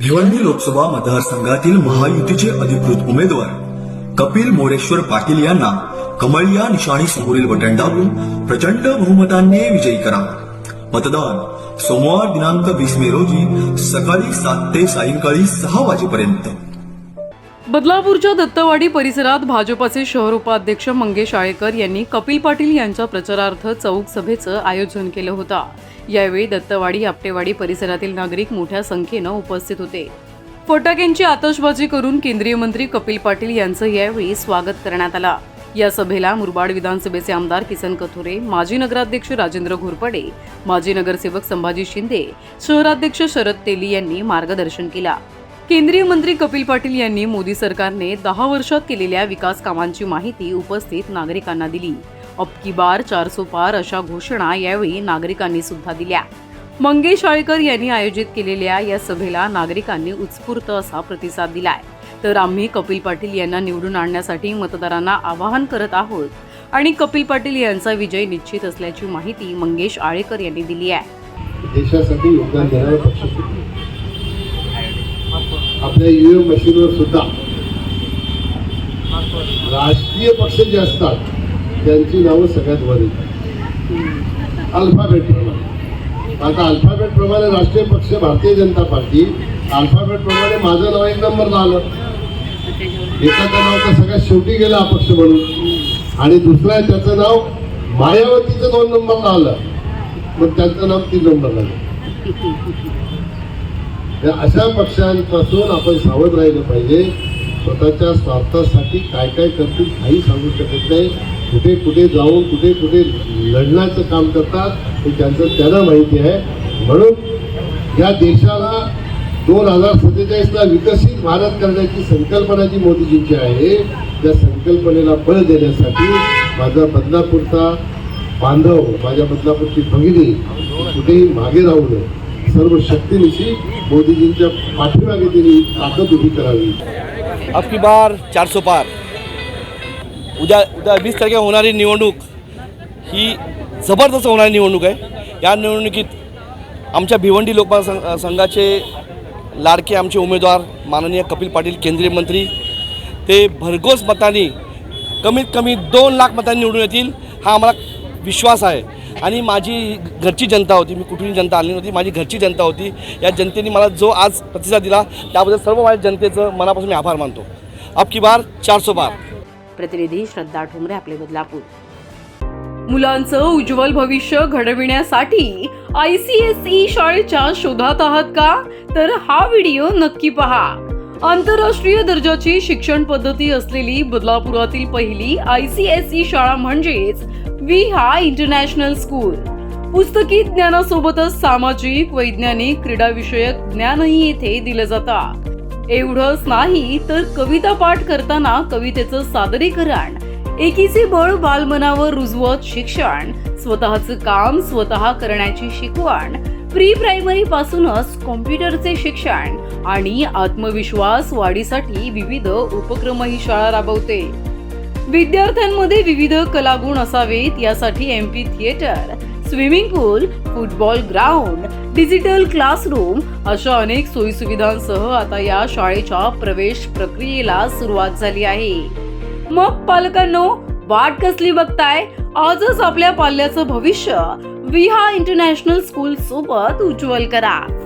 भिवंडी लोकसभा मतदारसंघातील महायुतीचे अधिकृत उमेदवार कपिल मोरेश्वर पाटील यांना कमळिया निशाणी समोरील बटन दाबून प्रचंड बहुमतांनी विजयी करा. मतदान सोमवार दिनांक वीस मे रोजी सकाळी सात ते सायंकाळी सहा वाजेपर्यंत. बदलापूरच्या दत्तवाडी परिसरात भाजपाचे शहर उपाध्यक्ष मंगेश आळेकर यांनी कपिल पाटील यांच्या प्रचारार्थ चौक सभेचं आयोजन केलं होतं. यावेळी दत्तवाडी आपटेवाडी परिसरातील नागरिक मोठ्या संख्येनं उपस्थित होते. फटाक्यांची आतषबाजी करून केंद्रीय मंत्री कपिल पाटील यांचं यावेळी स्वागत करण्यात आलं. या सभेला मुरबाड विधानसभेचे आमदार किसन कथोरे माजी नगराध्यक्ष राजेंद्र घोरपडे माजी नगरसेवक संभाजी शिंदे शहराध्यक्ष शरद तेली यांनी मार्गदर्शन केला. केंद्रीय मंत्री कपिल पाटील यांनी मोदी सरकारने दहा वर्षात केलेल्या विकास कामांची माहिती उपस्थित नागरिकांना दिली. अबकी बार चारसो पार अशा घोषणा यावेळी नागरिकांनी सुद्धा दिल्या. मंगेश आळेकर यांनी आयोजित केलेल्या या सभेला नागरिकांनी उत्स्फूर्त असा प्रतिसाद दिलाय. तर आम्ही कपिल पाटील यांना निवडून आणण्यासाठी मतदारांना आवाहन करत आहोत आणि कपिल पाटील यांचा विजय निश्चित असल्याची माहिती मंगेश आळेकर यांनी दिली आहे. आपल्या ईव्हीएम मशीनवर सुद्धा राष्ट्रीय पक्ष जे असतात त्यांची नावं सगळ्यात वर येतात. अल्फाबेट प्रमाणे आता अल्फाबेट प्रमाणे राष्ट्रीय पक्ष भारतीय जनता पार्टी अल्फाबेट प्रमाणे माझं नाव एक नंबरला आलं. एकाचं नाव तर सगळ्यात शेवटी गेलं अपक्ष म्हणून. आणि दुसरं आहे त्याचं नाव मायावतीचं दोन नंबरला आलं. मग त्यांचं नाव तीन नंबरला आलं. या अशा पक्षांपासून आपण सावध राहिलं पाहिजे. स्वतःच्या स्वार्थासाठी काय काय करतील काही सांगू शकत नाही. कुठे कुठे जाऊन कुठे कुठे लढण्याचं काम करतात हे त्यांचं त्यांना माहिती आहे. म्हणून या देशाला दोन हजार सत्तेचाळीसला विकसित भारत करण्याची संकल्पना जी मोदीजींची आहे त्या संकल्पनेला बळ देण्यासाठी माझा बदलापूरचा बांधव माझ्या बदलापूरची भगिनी कुठेही मागे राहू नये. सर्व शक्तीनिशी मोदीजींच्या पाठीमागे त्यांनी ताकद उभी करावी. अब बार चारसो पार. उद्या उद्या वीस तारखेला होणारी निवडणूक ही जबरदस्त होणारी निवडणूक आहे. या निवडणुकीत आमच्या भिवंडी लोकपाल संघ संघाचे लाडके आमचे उमेदवार माननीय कपिल पाटील केंद्रीय मंत्री ते भरघोस मतांनी कमीत कमी दोन लाख मतांनी निवडून येतील हा आम्हाला विश्वास आहे. आणि माझी घरची जनता होती मी कुठूनही जनता आली नव्हती माझी घरची जनता होती. या जनतेने मला जो आज प्रतिसाद दिला त्याबद्दल सर्व माझ्या जनतेचं मनापासून मी आभार मानतो. अब की बार चारसो बार. प्रतिनिधी श्रद्धा ठोंबरे आपले बदलापूर. मुलांचं उज्ज्वल भविष्य घडविण्यासाठी आय सी एस ई शाळेच्या शोधात आहात का? तर हा व्हिडिओ नक्की पहा. आंतरराष्ट्रीय दर्जाची शिक्षण पद्धती असलेली बदलापुरातील पहिली आय सी एस ई शाळा म्हणजेच विहा इंटरनॅशनल स्कूल. पुस्तकी ज्ञानासोबतच सामाजिक वैज्ञानिक क्रीडाविषयक ज्ञानही येथे दिलं जातं. एवढंच नाही तर कविता पाठ करताना कवितेचं सादरीकरण एकीचे बळ बालमनावर रुजवत शिक्षण स्वतःचं काम स्वतः करण्याची शिकवण प्री प्रायमरी पासूनच कॉम्प्युटरचे शिक्षण आणि आत्मविश्वास वाढीसाठी विविध उपक्रम ही शाळा राबवते. विद्यार्थ्यांमध्ये विविध कलागुण असावेत यासाठी M P theatre swimming pool football ground digital classroom अशा अनेक सोयीसुविधांसह आता या शाळेच्या प्रवेश प्रक्रियेला सुरुवात झाली आहे. मग पालकांनो वाट कसली बघताय? आजच आपल्या पाल्याचं भविष्य विहा इंटरनॅशनल स्कूल सोबत उज्ज्वल करा.